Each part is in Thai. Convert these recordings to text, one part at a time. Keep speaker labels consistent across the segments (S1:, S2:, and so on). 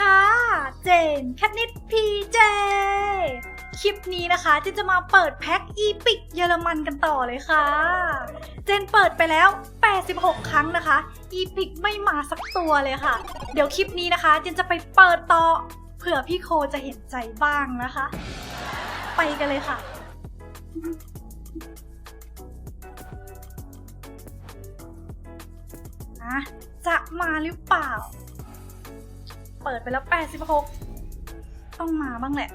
S1: ค่ะ เจนแคทนิดพีเจ คลิปนี้นะคะเจนจะมาเปิดแพ็คอีพิกเยอรมันกันต่อเลยค่ะ เจนเปิดไปแล้ว 86 ครั้งนะคะ อีพิกไม่มาสักตัวเลยค่ะ เดี๋ยวคลิปนี้นะคะ เจนจะไปเปิดต่อเผื่อพี่โคจะเห็นใจบ้างนะคะ ไปกันเลยค่ะนะจะมาหรือเปล่า เปิดไปแล้ว 86 ต้องมาบ้างแหละ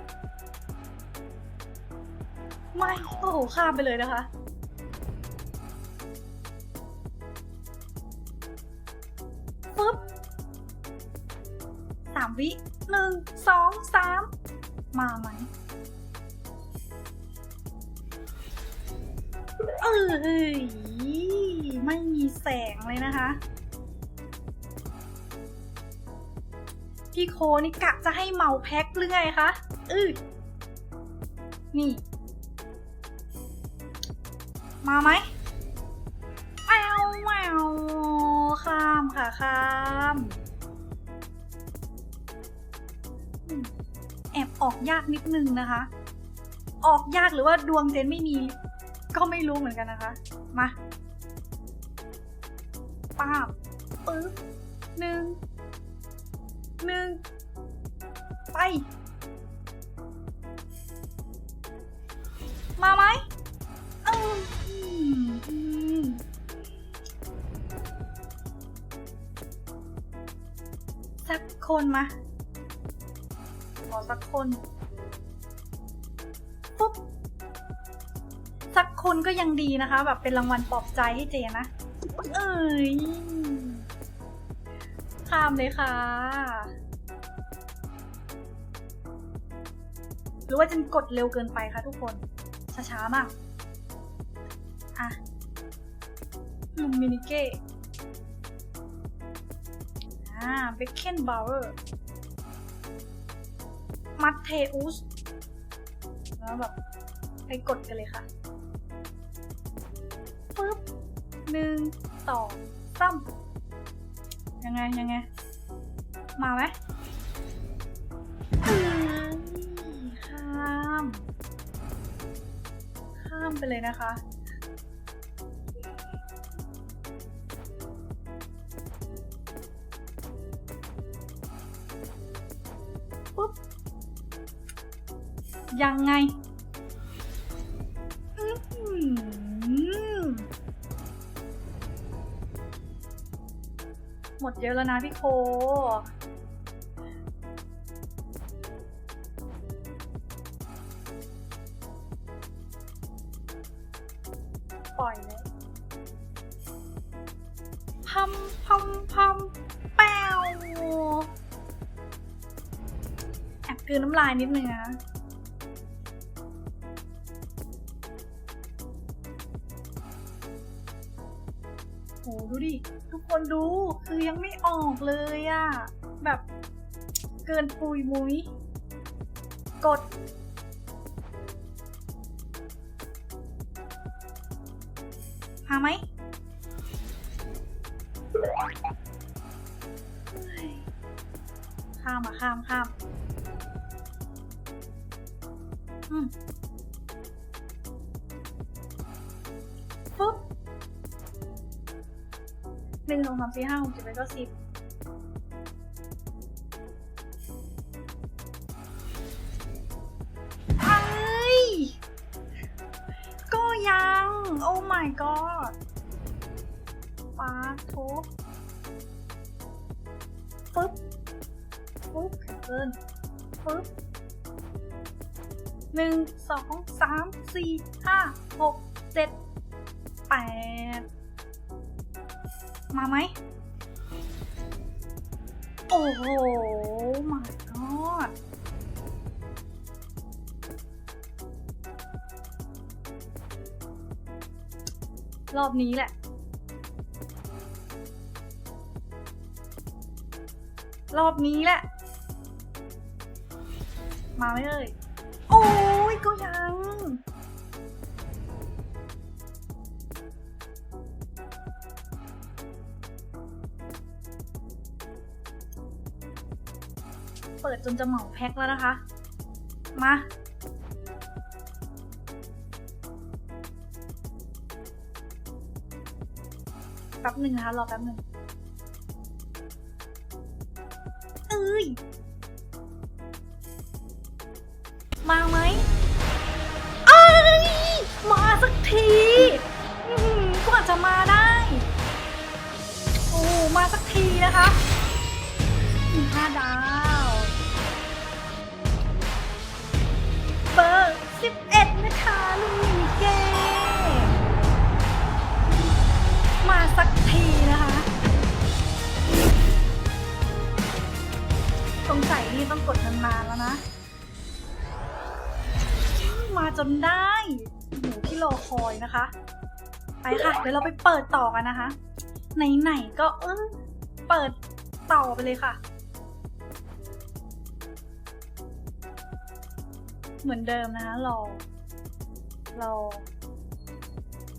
S1: ไม่ โอ้โห ข้ามไปเลยนะคะ ปึ๊บสามวิหนึ่งสองสามมาไหมเอ้ยไม่มีแสงเลยนะคะ พี่โคนี่กะจะให้เมาแพ็คหรือไงคะ อือนี่ มาไหมแอวแอวข้ามค่ะข้ามอืมแอบออกยากนิดนึงนะคะ ออกยากหรือว่าดวงเจนไม่มี ก็ไม่รู้เหมือนกันนะคะ มาป้าบปึ๊บหนึ่ง หนึ่งไป มาไหมอืมอืมสักคนมา ขอสักคนปุ๊บสักคนก็ยังดีนะคะ แบบเป็นรางวัลปลอบใจให้เจนะ เอ้ยามเลยค่ะ หรือว่าจะกดเร็วเกินไปคะทุกคน ช้าๆมาก อะลุมมินิเก้อ่าเบคเคนบาวเวอร์มัตเทอุสแล้วแบบไปกดกันเลยค่ะปึ๊บหนึ่งสองสาม ยังไงยังไง มาไหมข้าม ข้ามไปเลยนะคะ ปุ๊บ ยังไง หมดเยอะแล้วนะพี่โค ปล่อยเลยพัมพัมพัมแป้วแอบกลืนน้ำลายนิดนึงนะ คนดู คือยังไม่ออกเลยอะแบบเกินปุยมุยกดหาไหม ข้ามอะข้ามข้ามอืม หนึ่งสองสามสี่ห้าหกเจ็ดแปดเก้าสิบเอ้ย ก็ยัง โอ้ my god ฟ้าทุบปึ๊บปึ๊บเกินปึ๊บหนึ่งสองสามสี่ห้าหกเจ็ดแปด มาไหม โอ้โห my god รอบนี้แหละรอบนี้แหละ มาไหมเอ่ยโอ้ยก็ยัง ปิดจนจะเหมาแพ็คแล้วนะคะ มา แป๊บหนึ่งนะคะรอแป๊บหนึ่งเอ้ย มาไหมเอ้ย มาสักทีอื้อหือกว่าจะมาได้ โอ้ มาสักทีนะคะห้าดาว 11 นะคะลุงมินิเกมาสักทีนะคะ สงสัยนี่ต้องกดนานมาแล้วนะ มาจนได้หมูที่รอคอยนะคะ ไปค่ะ เดี๋ยวเราไปเปิดต่อกันนะคะ ไหนๆก็เออเปิดต่อไปเลยค่ะ เหมือนเดิมนะคะรอรอ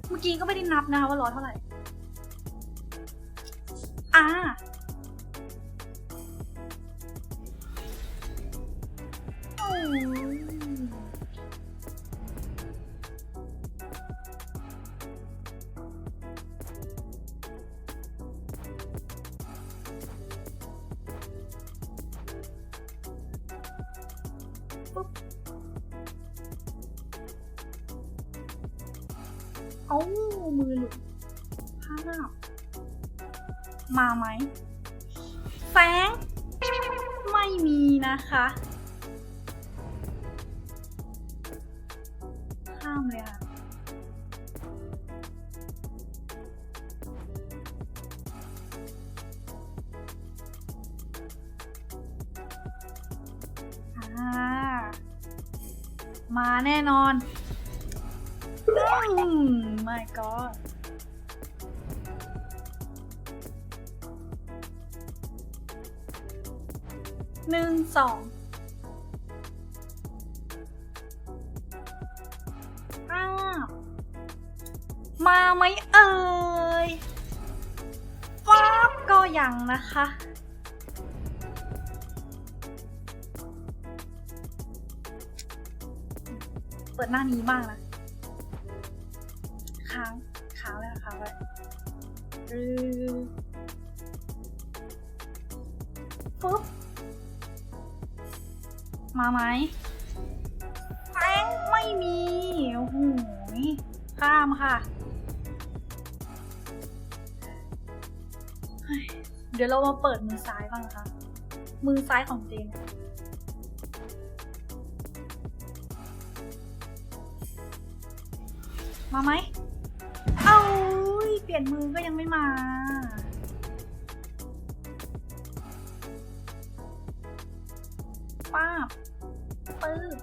S1: เมื่อกี้ก็ไม่ได้นับนะคะว่ารอเท่าไหร่ อ่า โอ้ เอ้ามือหลุดภาพมาไหมแสงไม่มีนะคะข้ามเลยค่ะมาแน่นอน my god หนึ่งสองอ้าวมาไหมเอ่ยฟ้าบก็ยังนะคะเปิดหน้านี้บ้างนะ ปุ๊บ มาไหมแป้งไม่มี โอ้โหยข้ามค่ะ เดี๋ยวเรามาเปิดมือซ้ายบ้างนะคะ มือซ้ายของเจนมาไหม ปลี่ยนมือก็ยังไม่มาป้าบปื้บ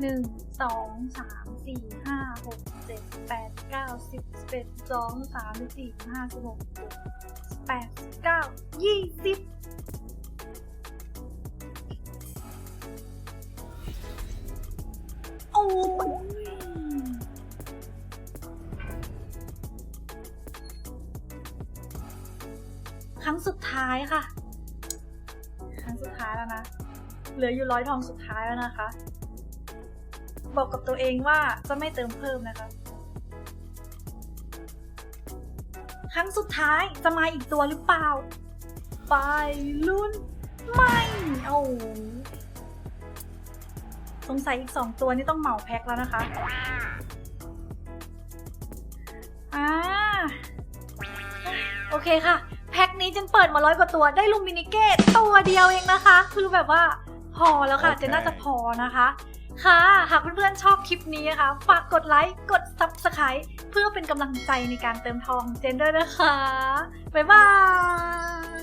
S1: หนึ่งสองสามสี่ห้าหกเจ็ดแปดเก้าสิบสิบเอ็ดสองสามสี่ห้าสิบหกแปดสิบเก้ายี่สิบโอ้ ครั้งสุดท้ายค่ะ ครั้งสุดท้ายแล้วนะ เหลืออยู่ร้อยทองสุดท้ายแล้วนะคะ บอกกับตัวเองว่าจะไม่เติมเพิ่มนะคะ ครั้งสุดท้ายจะมาอีกตัวหรือเปล่า ไปลุ้นไม่โอ้าสงสัยอีกสองตัวนี่ต้องเหมาแพ็คแล้วนะคะอ่าโอเคค่ะ แพ็คนี้จึงเปิดมาร้อยกว่าตัวได้ลูมินิเกตตัวเดียวเองนะคะ คือแบบว่าพอแล้วค่ะ
S2: โอเค
S1: เจะน่าจะพอนะคะ ค่ะ หากเพื่อนๆชอบคลิปนี้นะคะ ฝากกดไลค์ กด Subscribe เพื่อเป็นกำลังใจในการเติมทองเจนด้วยนะคะ บ๊ายบาย